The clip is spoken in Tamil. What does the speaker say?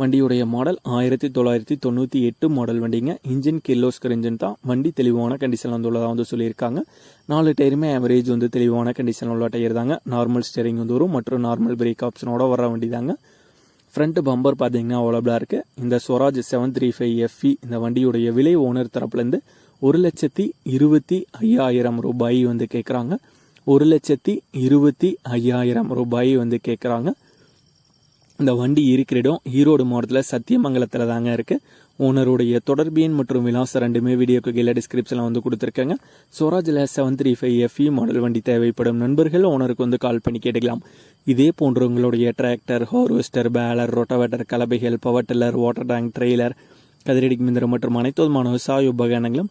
வண்டியுடைய மாடல் ஆயிரத்தி தொள்ளாயிரத்தி தொண்ணூற்றி எட்டு மாடல் வண்டிங்க. இன்ஜின் கிர்லோஸ்கர் இன்ஜின் தான். வண்டி தெளிவான கண்டிஷன் வந்துள்ளதாக வந்து சொல்லியிருக்காங்க. நாலு டயருமே ஆவரேஜ் வந்து தெளிவான கண்டிஷன் உள்ள டயர் தாங்க. நார்மல் ஸ்டேரிங் வந்து வரும். மற்றும் நார்மல் பிரேக் ஆப்ஷனோட வர வண்டி தாங்க. ஃப்ரண்ட் பம்பர் பார்த்தீங்கன்னா அவைலபிளாக இருக்குது இந்த Swaraj seven three five FE இந்த வண்டியுடைய விலை ஓனர் தரப்புலேருந்து ஒரு லட்சத்தி இருபத்தி ஐயாயிரம் ரூபாய் வந்து கேட்குறாங்க ஒரு லட்சத்தி இருபத்தி ஐயாயிரம் ரூபாய் வந்து கேட்குறாங்க இந்த வண்டி இருக்கிற இடம் ஈரோடு மாவட்டத்தில் சத்தியமங்கலத்தில் தாங்க இருக்குது ஓனருடைய தொடர்பு எண் மற்றும் விலாசம் ரெண்டுமே வீடியோக்கு கீழே டிஸ்கிரிப்ஷனில் வந்து கொடுத்துருக்காங்க. ஸ்வராஜில் seven three five FE model வண்டி தேவைப்படும் நண்பர்கள் ஓனருக்கு வந்து கால் பண்ணி கேட்டுக்கலாம். இதே போன்று உங்களுடைய tractor harvester baler rotavator கலபைகள் power tiller water tank trailer கதிரடி மிந்திரம் மற்றும் அனைத்து விதமான விவசாய உபகரணங்களும்